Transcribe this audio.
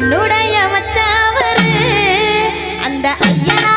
என்னுடைய மச்சாவரு. அந்த ஐயனா